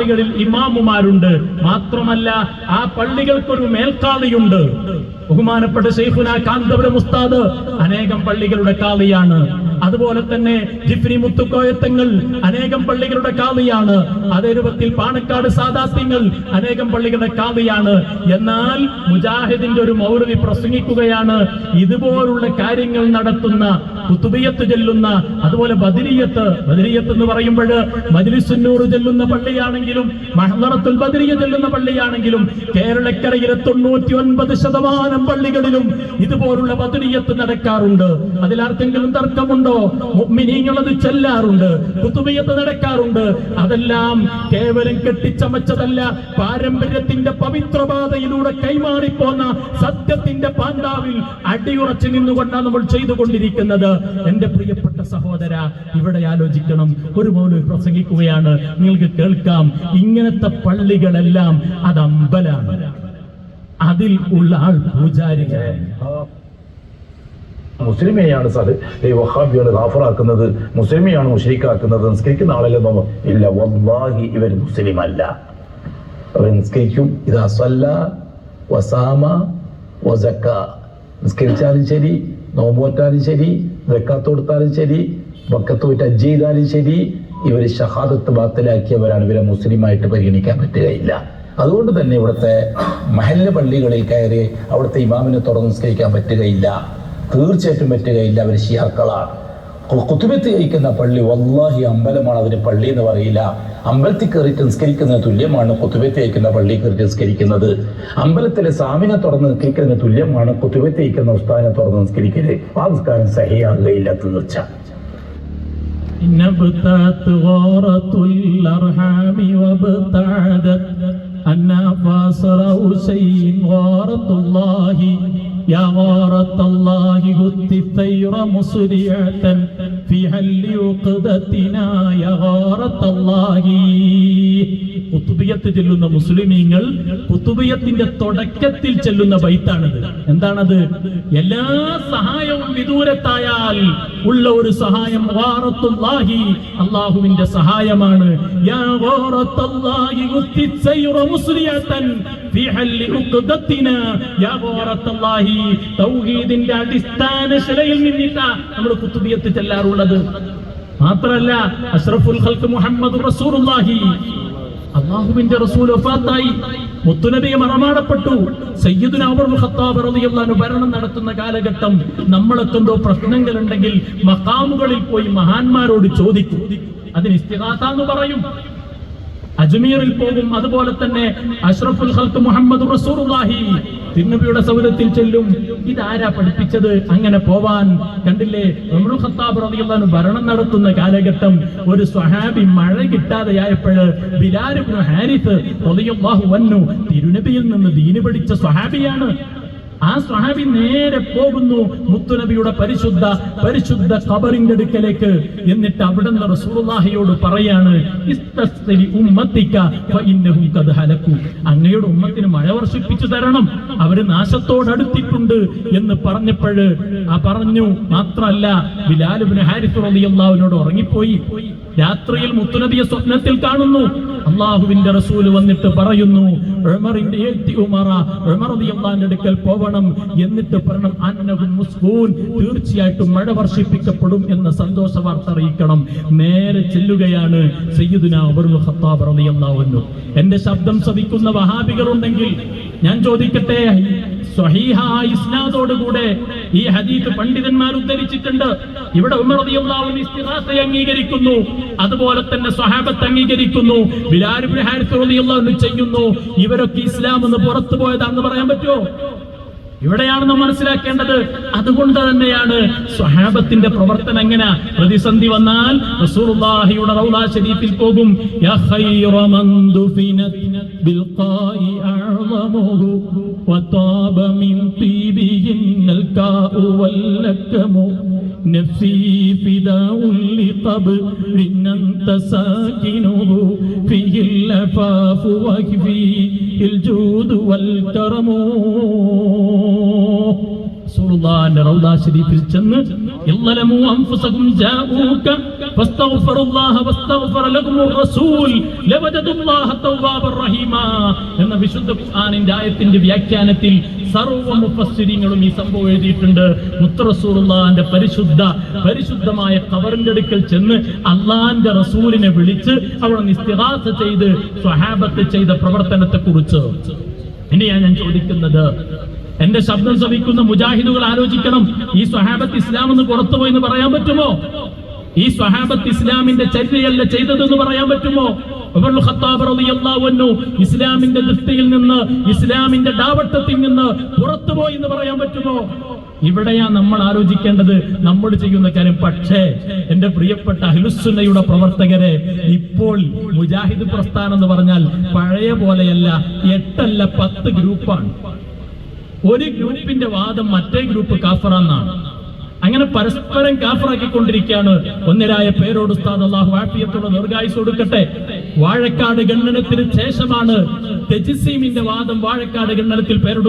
പള്ളികളിൽ ഇമാമുമാരുണ്ട്. മാത്രമല്ല ആ പള്ളികൾക്കൊരു മേൽക്കാളിയുണ്ട്. ബഹുമാനപ്പെട്ട ഷെയ്ഫുന കാന്തപുരം ഉസ്താദ് അനേകം പള്ളികളുടെ കാളിയാണ്. അതുപോലെ തന്നെ ജിഫ്രി മുത്തുക്കോയത്തങ്ങൾ അനേകം പള്ളികളുടെ കാളിയാണ്. അതേ രൂപത്തിൽ പാണക്കാട് സാദാത്യങ്ങൾ അനേകം പള്ളികളുടെ കാളിയാണ്. എന്നാൽ മുജാഹിദിന്റെ ഒരു മൗലവി പ്രസംഗിക്കുകയാണ്. ഇതുപോലുള്ള കാര്യങ്ങൾ നടത്തുന്ന കുത്തുബിയത്ത് ചെല്ലുന്ന അതുപോലെ ബദരിയത്ത് ബദരിയത്ത് എന്ന് പറയുമ്പോൾ മജ്ലിസുന്നൂർ ചെല്ലുന്ന പള്ളിയാണെങ്കിലും മഹദറത്തുൽ ബദരിയ ചെല്ലുന്ന പള്ളിയാണെങ്കിലും കേരളക്കരയിലെ തൊണ്ണൂറ്റി ഒൻപത് ശതമാനം പള്ളികളിലും ഇതുപോലുള്ള ബദരിയത്ത് നടക്കാറുണ്ട്. അതിലാർക്കെങ്കിലും തർക്കമുണ്ടോ? മുഅ്മിനീങ്ങൾ അത് ചെല്ലാറുണ്ട് കുത്തുബിയത്ത് നടക്കാറുണ്ട്. അതെല്ലാം കേവലം കെട്ടിച്ചമച്ചതല്ല പാരമ്പര്യത്തിന്റെ പവിത്രപാതയിലൂടെ കൈമാറിപ്പോന്ന സത്യത്തിന്റെ പാന്താവിൽ അടിയുറച്ചു നിന്നുകൊണ്ടാണ് നമ്മൾ ചെയ്തുകൊണ്ടിരിക്കുന്നത്. എന്റെ പ്രിയപ്പെട്ട സഹോദര ഇവിടെ ആലോചിക്കണം. ഒരു മൗലവി പ്രസംഗിക്കുകയാണ്. നിങ്ങൾക്ക് കേൾക്കാം. ഇങ്ങനത്തെ പള്ളികളെല്ലാം അത് അമ്പലാണ്. അതിൽ ഉള്ള ആൾ പൂജാരികളാണ്. മുസ്ലിമെയാണ് സാർ. ഈ വഹാബികൾ റാഫറാക്കുന്നത് മുസ്ലിമെയാണ് മുഷരിക്കാക്കുന്നത് നിസ്കരിക്കുന്ന ആളല്ലേ നോമ ഇല്ല വല്ലാഹി ഇവർ മുസ്ലിം അല്ല അവർ നിസ്കരിക്കും. ഇത് അസല്ല വസാമ വസക്ക. നിസ്കരിച്ചാലും ശരി നോമ്പോറ്റാലും ശരി വെക്കാത്ത് കൊടുത്താലും ശരി വക്കത്ത് പോയിട്ട് അജ്ജ് ചെയ്താലും ശരി ഇവർ ഷഹാദത്ത് ബാത്തിലാക്കിയവരാണ്. ഇവരെ മുസ്ലിമായിട്ട് പരിഗണിക്കാൻ പറ്റുകയില്ല. അതുകൊണ്ട് തന്നെ ഇവിടുത്തെ മഹല്ല പള്ളികളിൽ കയറി അവിടുത്തെ ഇമാമിനെ തുറന്ന് നിസ്കരിക്കാൻ പറ്റുകയില്ല. തീർച്ചയായിട്ടും പറ്റുകയില്ല അവർ ഷിയാക്കളാണ് കു- കുത്തുബത്ത് കഴിക്കുന്ന പള്ളി വല്ലാഹി അമ്പലമാണ് അതിന് പള്ളി എന്ന് പറയില്ല അമ്പലത്തിൽ കയറിയിട്ട് നിസ്കരിക്കുന്നതിന് തുല്യമാണ് കുത്തുബത്ത് കഴിക്കുന്ന പള്ളി കയറിയിട്ട് നിസ്കരിക്കുന്നത് അമ്പലത്തിലെ സാമിനെ തുറന്ന് നിസ്കരിക്കുന്നതിന് തുല്യമാണ് കുത്തുബത്ത് കഴിക്കുന്ന ഉസ്താദിനെ തുറന്ന് നിസ്കരിക്കല് ആ നിസ്കാരം സഹിയാകുകയില്ല തീർച്ച نبتت غارة الأرحام وابتعدت أنا فاصره شيء غارة الله يا غارة الله هت الثير مسرعة കുത്തുബിയത്ത് ചെല്ലുന്ന മുസ്ലിമീങ്ങൾ കുത്തുബിയത്തിന്റെ തുടക്കത്തിൽ ചെല്ലുന്ന ബൈത്താണിത്. എന്താണത്? എല്ലാ സഹായവും വിദൂരത്തായാൽ ഉള്ള ഒരു സഹായം അള്ളാഹുവിന്റെ സഹായമാണ്. യാ വാറത്തുല്ലാഹി തൗഹീദിന്റെ അടിസ്ഥാന ശിലയിൽ നിന്നിട്ടാ നമ്മൾ കുത്തുബിയത്ത് ചെല്ലാറുള്ളത്. മാത്രല്ല അഷ്റഫുൽ ഖൽഖ് മുഹമ്മദ് റസൂലുള്ളാഹി. അള്ളാഹുവിന്റെ റസൂൽ വഫാത്തായി. മുത്തുനബി മറമാടപ്പെട്ടു. സയ്യിദുന ഉമർ ഖത്താബ് റളിയല്ലാഹു അൻഹു ഭരണം നടത്തുന്ന കാലഘട്ടം നമ്മളൊക്കെ എന്തോ പ്രശ്നങ്ങൾ ഉണ്ടെങ്കിൽ മഖാമുകളിൽ പോയി മഹാന്മാരോട് ചോദിക്കും. അതിന് ഇസ്തിഗാസ എന്ന് പറയും. അജ്മീറിൽ പോകും. അതുപോലെ തന്നെ അഷ്റഫുൽ ഖൽഖ് മുഹമ്മദ് റസൂലുള്ളാഹി. തിരുനബിയുടെ സൗരത്തിൽ ചെല്ലും. ഇതാരാ പഠിപ്പിച്ചത്? അങ്ങനെ പോവാൻ. കണ്ടില്ലേ? ഖത്താബ് റളിയല്ലാഹു ഭരണം നടത്തുന്ന കാലഘട്ടം ഒരു സ്വഹാബി മഴ കിട്ടാതെയായപ്പോൾ ബിലാൽ ഇബ്നു ഹാരിസ് റളിയല്ലാഹു തിരുനബിയിൽ നിന്ന് ദീന് പഠിച്ച സ്വഹാബിയാണ്. ആ സ്വഹാബി നേരെ പോകുന്നു മുത്തുനബിയുടെ പരിശുദ്ധ പരിശുദ്ധ കബറിന്റെ അടുക്കലേക്ക്. എന്നിട്ട് പറയാണ് ഉമ്മത്തിക ഫഇന്നഹും ഖദ് ഹലകു അങ്ങയുടെ ഉമ്മത്തിന് മഴ വർഷിപ്പിച്ചു തരണം. അവർ നാശത്തോടടുത്തിട്ടുണ്ട് എന്ന് പറഞ്ഞപ്പോഴ് ആ പറഞ്ഞു മാത്രമല്ല ബിലാൽ ഇബ്നു ഹാരിസ് റളിയല്ലാഹുവിനോട് ഉറങ്ങിപ്പോയി. രാത്രിയിൽ മുത്തുനബിയെ സ്വപ്നത്തിൽ കാണുന്നു. അള്ളാഹുവിന്റെ റസൂൽ വന്നിട്ട് പറയുന്നു അടുക്കൽ പോവണം എന്നിട്ട് പറയണം മുസ്കൂൻ തീർച്ചയായിട്ടും മഴ വർഷിപ്പിക്കപ്പെടും എന്ന സന്തോഷ വാർത്ത അറിയിക്കണം. നേരെ ചെല്ലുകയാണ് ഖത്താബ് റളിയല്ലാഹു എന്റെ ശബ്ദം ശ്രവിക്കുന്ന വഹാബികൾ ഉണ്ടെങ്കിൽ ഞാൻ ചോദിക്കട്ടെ? സ്വഹീഹായ ഇസ്നാദോടുകൂടെ ഈ ഹദീത്ത് പണ്ഡിതന്മാർ ഉദ്ധരിച്ചിട്ടുണ്ട്. ഇവിടെ ഉമർ റളിയല്ലാഹു അൻഹു അംഗീകരിക്കുന്നു. അതുപോലെ തന്നെ സ്വഹാബത്ത് അംഗീകരിക്കുന്നു. ഹാരിസ് ചെയ്യുന്നു. ഇവരൊക്കെ ഇസ്ലാം എന്ന് പുറത്തു പോയതാണെന്ന് പറയാൻ പറ്റുമോ? ഇവിടെയാണ് നാം മനസ്സിലാക്കേണ്ടത്. അതുകൊണ്ട് തന്നെയാണ് സ്വഹാബത്തിന്റെ പ്രവർത്തനം എങ്ങനെ? പ്രതിസന്ധി വന്നാൽ റസൂലുള്ളാഹിയുടെ റൗള ശരീഫിൽ പോകും. യാ ഖൈറ മൻ ദുഫിനത് ഖായി അഅ്ളമുഹു വതാബ മിൻ الكاء واللكم. نفسي فداء لقبر أنت ساكنه. فيه العفاف وفيه الجود والكرم. ഫസ്തഗ്ഫിറുല്ലാഹ റസൂൽ എന്ന വിശുദ്ധ ആയത്തിന്റെ വ്യാഖ്യാനത്തിൽ സർവ മുഫസ്സിരിങ്ങളും ഈ സംഭവം എഴുതിയിട്ടുണ്ട്. മുത്തറസൂറുള്ളാന്റെ പരിശുദ്ധ പരിശുദ്ധമായ കവറിന്റെ അടുക്കൽ ചെന്ന് അള്ളാന്റെ റസൂലിനെ വിളിച്ച് അവിടെ നിസ്തിഹാസ ചെയ്ത് സ്വഹാബത്ത് ചെയ്ത പ്രവർത്തനത്തെ കുറിച്ച് ഇനിയാ ഞാൻ ചോദിക്കുന്നത്. എന്റെ ശബ്ദം ശ്രവിക്കുന്ന മുജാഹിദുകൾ ആലോചിക്കണം. ഈ സ്വഹാബത്ത് ഇസ്ലാം എന്ന് പുറത്തുപോയി എന്ന് പറയാൻ പറ്റുമോ? ഈ സ്വഹാബത്ത് ഇസ്ലാമിന്റെ ചര്യയല്ല ചെയ്തതെന്ന് പറയാൻ പറ്റുമോ? ഇസ്ലാമിന്റെ ദൃഷ്ടിയിൽ നിന്ന് ഇസ്ലാമിന്റെ ഡാവട്ടത്തിൽ നിന്ന് പുറത്തുപോയി എന്ന് പറയാൻ പറ്റുമോ? ഇവിടെയാ നമ്മൾ ആലോചിക്കേണ്ടത് നമ്മൾ ചെയ്യുന്ന കാര്യം. പക്ഷേ എന്റെ പ്രിയപ്പെട്ട അഹ്ലുസുന്നയുടെ പ്രവർത്തകരെ ഇപ്പോൾ മുജാഹിദ് പ്രസ്ഥാനം എന്ന് പറഞ്ഞാൽ പഴയ പോലെയല്ല എട്ടല്ല പത്ത് ഗ്രൂപ്പാണ്. ഒരു ഗ്രൂപ്പിന്റെ വാദം മറ്റേ ഗ്രൂപ്പ് കാഫറാന്നാണ്. അങ്ങനെ പരസ്പരം കാഫറാക്കിക്കൊണ്ടിരിക്കുകയാണ്. ഒന്നിരായ പേരോട് ഉസ്താദ് അള്ളാഹു ദീർഘായുസ് കൊടുക്കട്ടെ. വാഴക്കാട് ഗണ്ണനത്തിന് ശേഷമാണ് തെജിസീമിന്റെ വാദം വാഴക്കാട് ഗണ്ണനത്തിൽ പേരോട്